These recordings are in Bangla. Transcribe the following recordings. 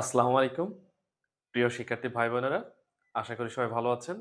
আসসালামু আলাইকুম। প্রিয় শিক্ষার্থী ভাই বোনেরা আশা করি সবাই ভালো আছেন।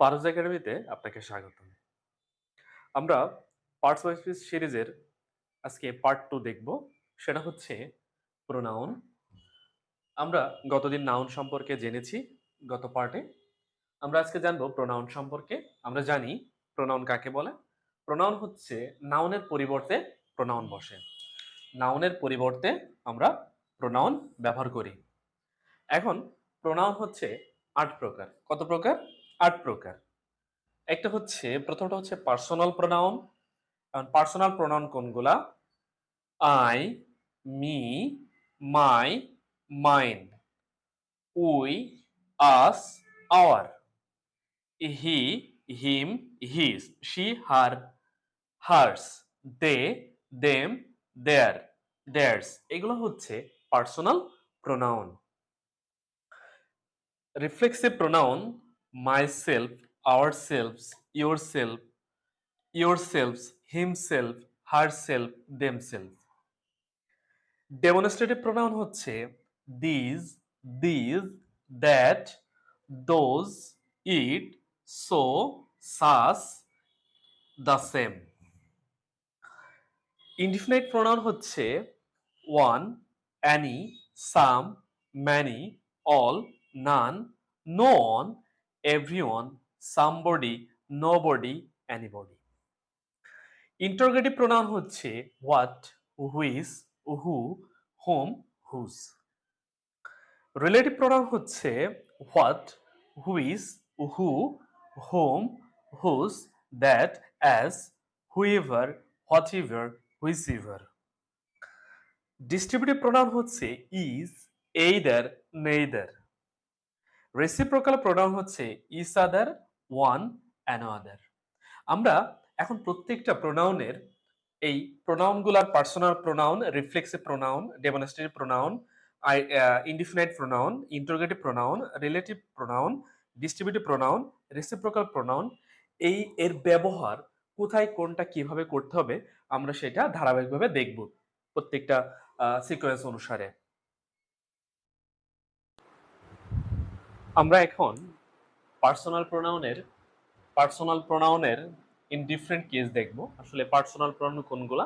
পারস একাডেমিতে আপনাকে স্বাগতম। আমরা পার্টস ওয়াইজ স্পিচ সিরিজের আজকে পার্ট টু দেখব। সেটা হচ্ছে প্রোনাউন আমরা গতদিন নাউন সম্পর্কে জেনেছি গত পার্টে আমরা আজকে জানব প্রোনাউন সম্পর্কে। আমরা জানি প্রোনাউন কাকে বলে। প্রোনাউন হচ্ছে নাউনের পরিবর্তে প্রোনাউন বসে। নাউনের পরিবর্তে আমরা প্রোনাউন ব্যবহার করি। এখন প্রোনাউন হচ্ছে আট প্রকার। কত প্রকার? আট প্রকার। একটা হচ্ছে, প্রথমটা হচ্ছে পার্সোনাল প্রোনাউন পার্সোনাল প্রোনাউন কোনগুলা? I me my mine we, us, our. He, him, his. She, her, hers. They, them, their, theirs. এগুলো হচ্ছে personal pronoun reflexive pronoun myself ourselves yourself yourselves himself herself themselves demonstrative pronoun হচ্ছে this these that those it so such the same indefinite pronoun হচ্ছে one any some many all none no one everyone somebody nobody anybody interrogative pronoun হচ্ছে what which who whom whose relative pronoun হচ্ছে what which who whom whose that as whoever whatever whichever distributive pronoun হচ্ছে each either neither reciprocal pronoun হচ্ছে ইস আদার ওয়ান অ্যান আদার আমরা এখন প্রত্যেকটা প্রোনাউনের এই প্রোনাউনগুলার personal pronoun reflexive pronoun demonstrative pronoun indefinite pronoun interrogative pronoun relative pronoun distributive pronoun reciprocal pronoun এই এর ব্যবহার কোথায় কোনটা কীভাবে করতে হবে আমরা সেটা ধারাবাহিকভাবে দেখব প্রত্যেকটা সিকোয়েন্স অনুসারে। আমরা এখন পার্সোনাল প্রোনাউনের পার্সোনাল প্রোনাউনের ইন ডিফারেন্ট কেস দেখব। আসলে পার্সোনাল প্রোনাউন কোনগুলা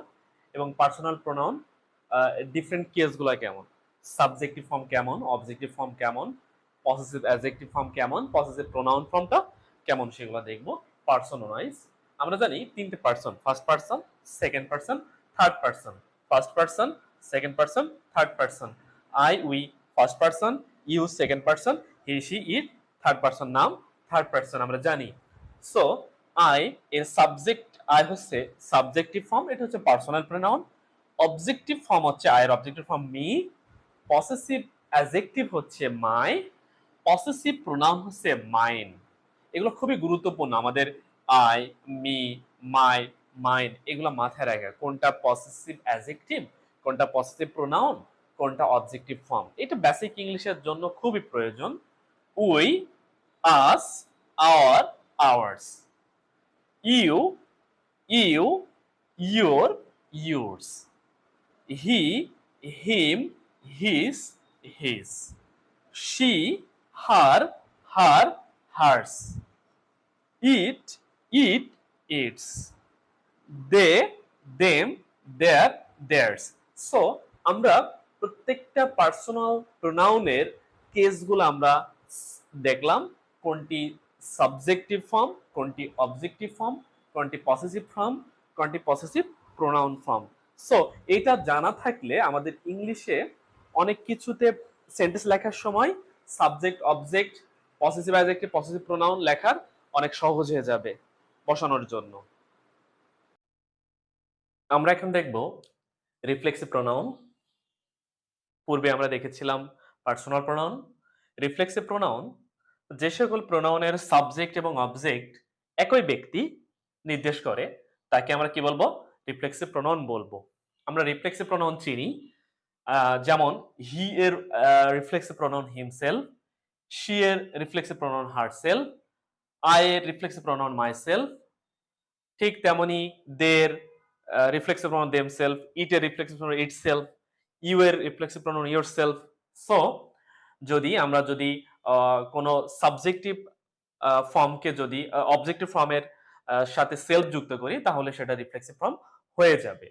এবং পার্সোনাল প্রোনাউন ডিফারেন্ট কেসগুলো কেমন? সাবজেক্টিভ ফর্ম কেমন? অবজেক্টিভ ফর্ম কেমন? পসেসিভ অ্যাজেক্টিভ ফর্ম কেমন? পসেসিভ প্রোনাউন ফর্মটা কেমন সেগুলো দেখব। পার্সোনালাইজ আমরা জানি তিনটে person first person second person third person first person second person third person I we first person you second person he she it third person নাম থার্ড পার্সন আমরা জানি। সো আই এর সাবজেক্ট আই হচ্ছে সাবজেক্টিভ ফর্ম এটা হচ্ছে পার্সোনাল প্রোনাউন অবজেক্টিভ ফর্ম হচ্ছে আয়ের objective form me possessive adjective হচ্ছে মাই পসেসিভ প্রোনাউন হচ্ছে মাইন এগুলো খুবই গুরুত্বপূর্ণ, আমাদের আই মি মাই মাইন এগুলো মাথায় রাখা। কোনটা পসেসিভ অ্যাজেক্টিভ কোনটা পসেসিভ প্রোনাউন কোনটা অবজেক্টিভ ফর্ম এটা বেসিক ইংলিশের জন্য খুবই প্রয়োজন। We us our ours you you your yours. He, him, his his. She, her her, hers. It it, its. They, them, their, theirs. So আমরা প্রত্যেকটা পার্সোনাল প্রোনাউনের কেসগুলো আমরা দেখলাম। কোনটি সাবজেক্টিভ ফর্ম কোনটি অবজেক্টিভ ফর্ম কোনটি পসেসিভ ফর্ম কোনটি পসেসিভ প্রোনাউন ফর্ম সো এটা জানা থাকলে আমাদের ইংলিশে অনেক কিছুতে সেন্টেন্স লেখার সময় subject object possessive adjective possessive pronoun লেখার অনেক সহজ হয়ে যাবে বসানোর জন্য। আমরা এখন দেখব রিফ্লেক্সিভ প্রোনাউন পূর্বে আমরা দেখেছিলাম পার্সোনাল প্রোনাউন রিফ্লেক্সিভ প্রোনাউন যে সকল প্রোনাউনের সাবজেক্ট এবং অবজেক্ট একই ব্যক্তি নির্দেশ করে, তাকে আমরা কি বলব? রিফ্লেক্সিভ প্রোনাউন বলব। আমরা রিফ্লেক্সিভ প্রোনাউন চিনি যেমন হি এর রিফ্লেক্সিভ প্রোনাউন হিমসেলফ শি এর রিফ্লেক্সিভ প্রোনাউন হার্টসেলফ আই এর রিফ্লেক্সিভ প্রোনাউন মাইসেলফ ঠিক তেমনি দের রিফ্লেক্সিভ প্রোনাউন দেমসেলফ ইট এর রিফ্লেক্সিভ প্রোনাউন ইটসেলফ ইউ এর রিফ্লেক্সিভ প্রোনাউন ইয়োরসেলফ সো যদি আমরা যদি আহ, কোনো সাবজেক্টিভ ফর্মকে যদি অবজেক্টিভ ফর্মের সাথে সেলফ যুক্ত করি তাহলে সেটা রিফ্লেক্সিভ ফর্ম হয়ে যাবে।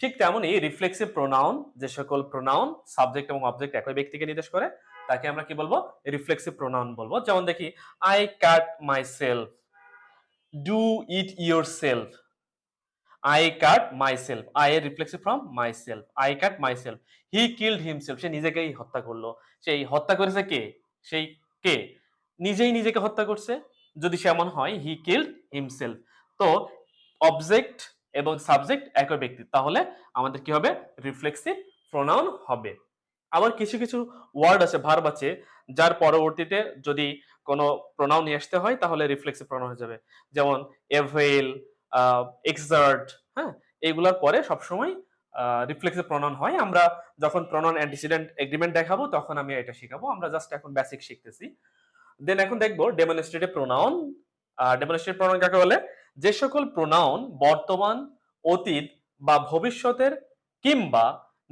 ঠিক তেমনই রিফ্লেক্সিভ প্রোনাউন যে সকল প্রোনাউন সাবজেক্ট এবং অবজেক্ট একই ব্যক্তিকে নির্দেশ করে তাকে আমরা কি বলব? রিফ্লেক্সিভ প্রোনাউন বলব। যেমন দেখি I cut myself do it yourself I cut myself I এর reflexive from myself I cut myself he killed himself সে নিজেকেই হত্যা করল। সেই হত্যা করেছে কে? সেই কে? নিজেই নিজেকে হত্যা করছে? যদি সে এমন হয় হি কিল্ড হিমসেলফ তো অবজেক্ট এবং সাবজেক্ট একই ব্যক্তি। তাহলে আমাদের কি হবে? রিফ্লেক্সিভ প্রোনাউন হবে। আবার কিছু কিছু ওয়ার্ড আছে ভার্ব আছে, যার পরবর্তীতে যদি কোনো প্রোনাউন নিয়ে আসতে হয়, তাহলে রিফ্লেক্সিভ প্রোনাউন হয়ে যাবে। যেমন, এভেল এক্সার্ট হ্যাঁ এইগুলোর পরে সবসময় রিফ্লেক্সিভ প্রোনাউন হয়। আমরা যখন প্রোনাউন অ্যান্টিসিডেন্ট এগ্রিমেন্ট দেখাবো, তখন আমি এটা শেখাবো। আমরা জাস্ট এখন বেসিক শিখতেছি। দেন এখন দেখব ডেমনস্ট্রেটিভ প্রোনাউন ডেমনস্ট্রেটিভ প্রোনাউন কাকে বলে? যে সকল প্রোনাউন বর্তমান, অতীত বা ভবিষ্যতের কিংবা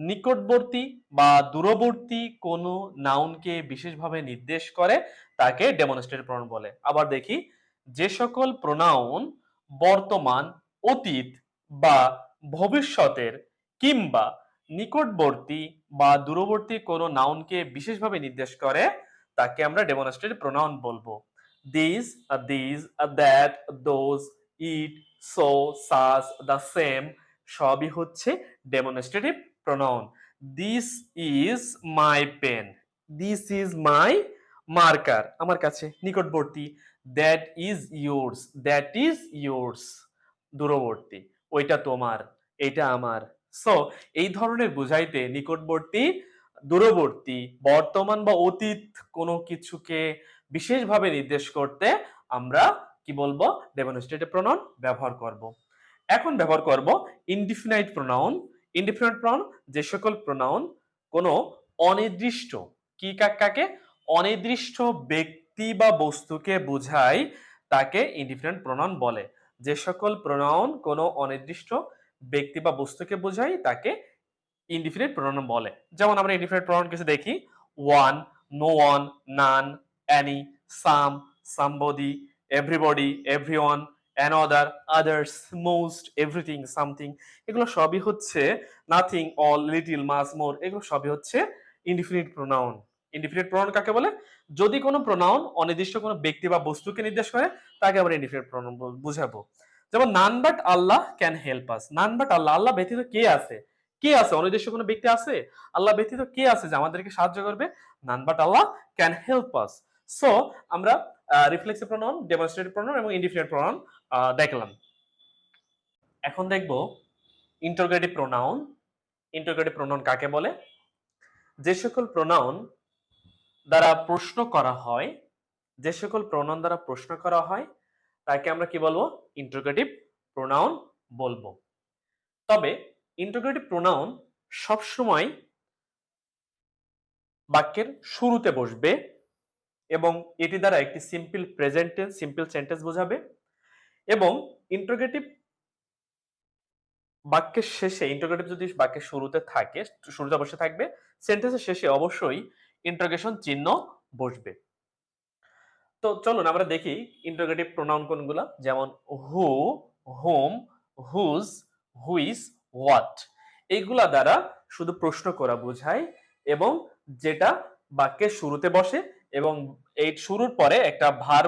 নিকটবর্তী বা দূরবর্তী কোনো নাউনকে বিশেষভাবে নির্দেশ করে, তাকে ডেমনস্ট্রেটিভ প্রোনাউন বলে। আবার দেখি, যে সকল প্রোনাউন বর্তমান, অতীত বা ভবিষ্যতের কিংবা নিকটবর্তী বা দূরবর্তী কোনো নাউনকে বিশেষভাবে নির্দেশ করে, তাকে আমরা ডেমনস্ট্রেটিভ প্রোনাউন বলব। This these that those it so such the same সবই হচ্ছে demonstrative pronoun this is my pen this is my marker আমার কাছে নিকটবর্তী that is yours that is yours দূরবর্তী, ওইটা তোমার, এটা আমার। সো এই ধরনের বুঝাইতে নিকটবর্তী, দূরবর্তী, বর্তমান বা অতীত কোনো কিছুকে বিশেষভাবে নির্দেশ করতে আমরা কি বলব? ডেমনস্ট্রেটিভ প্রোনাউন ব্যবহার করব। এখন ব্যবহার করব ইনডিফিনাইট প্রোনাউন ইনডিফিনাইট প্রোনাউন যে সকল প্রোনাউন কোনো অনির্দিষ্ট, কি কাক- কাকে? অনির্দিষ্ট ব্যক্তি বা বস্তুকে বোঝায় তাকে ইনডিফিনাইট প্রোনাউন বলে। যে সকল প্রোনাউন কোনো অনির্দিষ্ট ব্যক্তি বা বস্তুকে বোঝায় তাকে ইনডিফিনিট প্রোনাউন বলে। যেমন আমরা ইনডিফিনিট প্রোনাউন কিছু দেখি। One no one none any some somebody everybody everyone another others most everything something এগুলো সবই হচ্ছে nothing all little much more এগুলো সবই হচ্ছে ইনডিফিনিট প্রোনাউন ইনডিফিনিট প্রোনাউন কাকে বলে? যদি কোনো প্রোনাউন অনির্দিষ্ট কোনো ব্যক্তি বা বস্তুকে নির্দেশ করে, তাকে আমরা ইনডিফিনিট প্রোনাউন বুঝাবো। যেমন, none but Allah can help us. None but Allah Allah ব্যতীত কে আছে? কে আছে? অনির্দিষ্ট কোনো ব্যক্তি আছে? আল্লাহ ব্যতীত কে আছে যে আমাদেরকে সাহায্য করবে? None but Allah can help us. So আমরা রিফ্লেক্সিভ প্রোনাউন ডেমনস্ট্রেটিভ প্রোনাউন এবং ইনডিফিনিট প্রোনাউন দেখলাম। এখন দেখব ইন্টারোগেটিভ প্রোনাউন ইন্টারোগেটিভ প্রোনাউন কাকে বলে? যে সকল প্রোনাউন দ্বারা প্রশ্ন করা হয়, যে সকল প্রোনাউন দ্বারা প্রশ্ন করা হয়, তাকে আমরা কি বলব? ইন্টারোগেটিভ প্রোনাউন বলব। তবে ইন্টারোগেটিভ প্রোনাউন সবসময় বাক্যের শুরুতে বসবে এবং এটি দ্বারা একটি simple present tense simple sentence বোঝাবে এবং ইন্টারোগেটিভ বাক্যের শেষে ইন্টারোগেটিভ যদি বাক্যের শুরুতে থাকে, শুরুতে বসে থাকবে সেন্টেন্সের শেষে অবশ্যই ইন্টারোগেশন চিহ্ন বসবে। তো চলুন আমরা দেখি ইন্টারোগেটিভ প্রোনাউন কোনগুলো, যেমন who whom whose which what এইগুলা দ্বারা শুধু প্রশ্ন করা বোঝায় এবং যেটা বাক্যের শুরুতে বসে এবং এই শুরুর পরে একটা ভার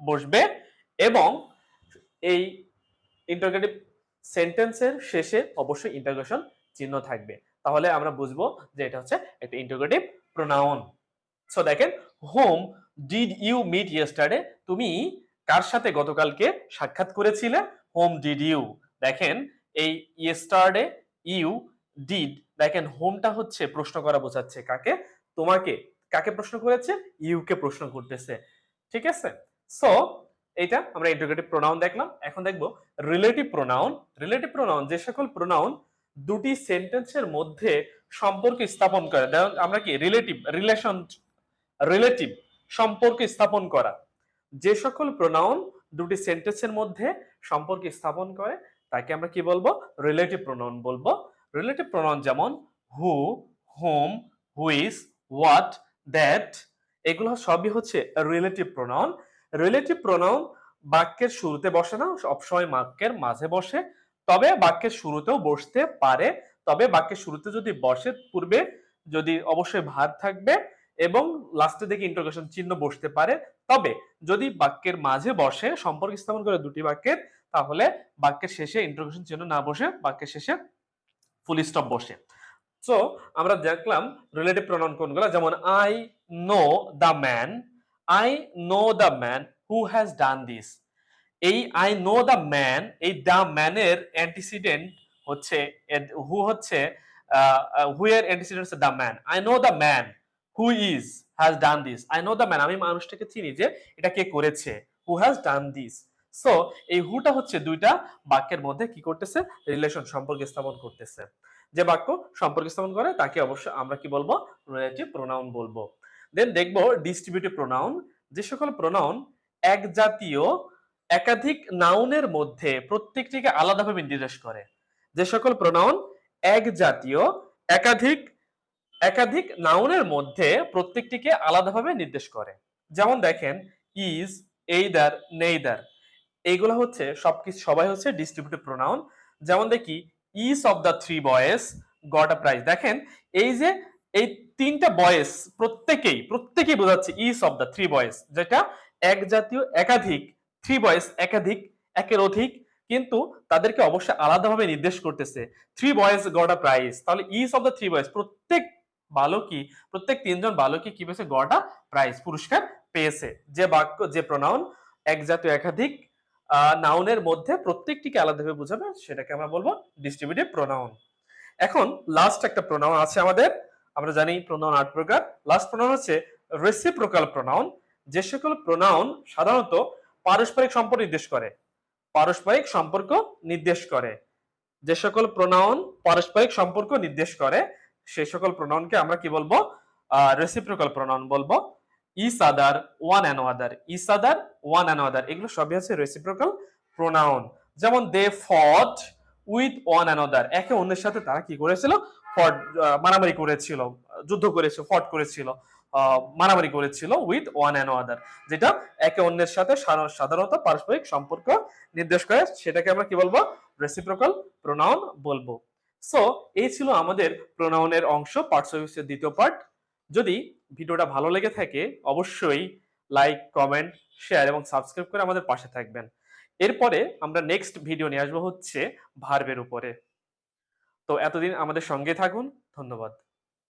বসবে এবং এই ইন্টারোগেটিভ সেন্টেন্সের শেষে অবশ্যই ইন্টারোগেশন চিহ্ন থাকবে। তাহলে আমরা বুঝব যে এটা হচ্ছে একটা ইন্টারোগেটিভ প্রোনাউন সো দেখেন whom did you meet yesterday তুমি কার সাথে গতকালকে সাক্ষাৎ করেছিলে? হোম ডিড ইউ দেখেন, এই ইয়েস্টারডে ইউ ডিড দেখেন হোমটা হচ্ছে প্রশ্ন করা বোঝাচ্ছে কাকে? তোমাকে। কাকে প্রশ্ন করেছে? ইউকে প্রশ্ন করতেছে। ঠিক আছে? সো এটা আমরা ইন্টারোগেটিভ প্রোনাউন দেখলাম। এখন দেখব রিলেটিভ প্রোনাউন রিলেটিভ প্রোনাউন যে সকল প্রোনাউন দুটি সেন্টেন্সের মধ্যে সম্পর্ক স্থাপন করে। আমরা কি? রিলেটিভ রিলেশন রিলেটিভ সম্পর্ক স্থাপন করা। যে সকল প্রোনাউন দুটি সেন্টেন্সের মধ্যে সম্পর্ক স্থাপন করে, তাকে আমরা কি বলব? রিলেটিভ প্রোনাউন বলব। রিলেটিভ প্রোনাউন যেমন who whom which what that এগুলো সবই হচ্ছে রিলেটিভ প্রোনাউন রিলেটিভ প্রোনাউন বাক্যের শুরুতে বসে না, সবসময় বাক্যের মাঝে বসে। তবে বাক্যের শুরুতেও বসতে পারে। তবে বাক্যের শুরুতে যদি বসে, পূর্বে যদি অবশ্যই ভার থাকবে এবং লাস্টে দেখে ইন্টারোগেশন চিহ্ন বসতে পারে, তবে যদি বাক্যের মাঝে বসে সম্পর্ক স্থাপন করে দুটি বাক্যের, তাহলে বাক্যের শেষে ইন্টারোগেশন চিহ্ন না বসে বাক্যের শেষে ফুল স্টপ বসে। সো আমরা দেখলাম রিলেটিভ প্রোনাউন কোনগুলো, যেমন I know the man I know the man who has done this এই আই নো দ্য ম্যান এই দ্য ম্যানের অ্যান্টিসিডেন্ট হচ্ছে হু হচ্ছে হু এর antecedent the man I know the man who is has done this I know the man আমি মানুষটাকে চিনি যে এটা কে করেছে। Who has done this so এই হুটা হচ্ছে দুইটা বাক্যের মধ্যে কি করতেছে? রিলেশন সম্পর্ক স্থাপন করতেছে। যে বাক্য সম্পর্ক স্থাপন করে, তাকে অবশ্যই আমরা কি বলব? রিলেটিভ প্রোনাউন বলব। দেন দেখব ডিস্ট্রিবিউটিভ প্রোনাউন যে সকল প্রোনাউন এক জাতীয় একাধিক নাউনের মধ্যে প্রত্যেকটিকে আলাদাভাবে নির্দেশ করে। যে সকল প্রোনাউন এক জাতীয়, একাধিক একাধিক নাউনের মধ্যে প্রত্যেকটিকে আলাদাভাবে নির্দেশ করে। যেমন দেখেন ইজ এইদার নেইদার এইগুলো হচ্ছে সবকিছু, সবাই হচ্ছে ডিস্ট্রিবিউটিভ প্রোনাউন যেমন দেখি each of the three boys got a prize দেখেন, এই যে, এই তিনটা বয়েস প্রত্যেকেই প্রত্যেকেই বোঝাচ্ছে each of the three boys যেটা এক জাতীয়, একাধিক থ্রি বয়েস একাধিক, একের অধিক কিন্তু তাদেরকে অবশ্যই আলাদাভাবে নির্দেশ করতেছে। Three boys got a prize তাহলে each of the three boys প্রত্যেক বালকই, প্রত্যেক তিনজন বালকই কি পেয়েছে? গট আ প্রাইজ পুরস্কার পেয়েছে। যে বাক্য, যে প্রোনাউন এক জাতীয়, একাধিক নাউনের মধ্যে প্রত্যেকটিকে আলাদাভাবে বোঝাবে, সেটাকে আমরা বলব ডিস্ট্রিবিউটিভ প্রোনাউন এখন লাস্ট একটা প্রোনাউন আছে আমাদের। আমরা জানি প্রোনাউন আট প্রকার লাস্ট প্রোনাউন হচ্ছে রেসিপ্রোকাল প্রোনাউন যে সকল প্রোনাউন সাধারণত পারস্পরিক সম্পর্ক নির্দেশ করে। পারস্পরিক সম্পর্ক নির্দেশ করে। যে সকল প্রোনাউন পারস্পরিক সম্পর্ক নির্দেশ করে সেই সকল প্রোনাউনকে আমরা কি বলব? রেসিপ্রোকাল প্রোনাউন বলব। Each other one another each other one another এগুলো সবই হচ্ছে রেসিপ্রোকাল প্রোনাউন যেমন দে ফট উইথ ওয়ান অ্যানাদার একে অন্যের সাথে তারা কি করেছিল? ফট মারামারি করেছিল, যুদ্ধ করেছিল ফট করেছিল। মারামারি করেছিল উইথ ওয়ান অ্যান্ড আদার যেটা একে অন্যের সাথে সাধারণত পারস্পরিক সম্পর্ক নির্দেশ করে। সেটাকে আমরা কি বলব? রেসিপ্রোকাল প্রোনাউন বলব। সো এই ছিল আমাদের প্রোনাউনের অংশ পার্টস অফ দ্বিতীয় পার্ট যদি ভিডিওটা ভালো লেগে থাকে, অবশ্যই লাইক কমেন্ট শেয়ার এবং সাবস্ক্রাইব করে আমাদের পাশে থাকবেন। এরপরে আমরা নেক্সট ভিডিও নিয়ে আসব হচ্ছে ভার্বের উপরে। তো এতদিন আমাদের সঙ্গে থাকুন, ধন্যবাদ।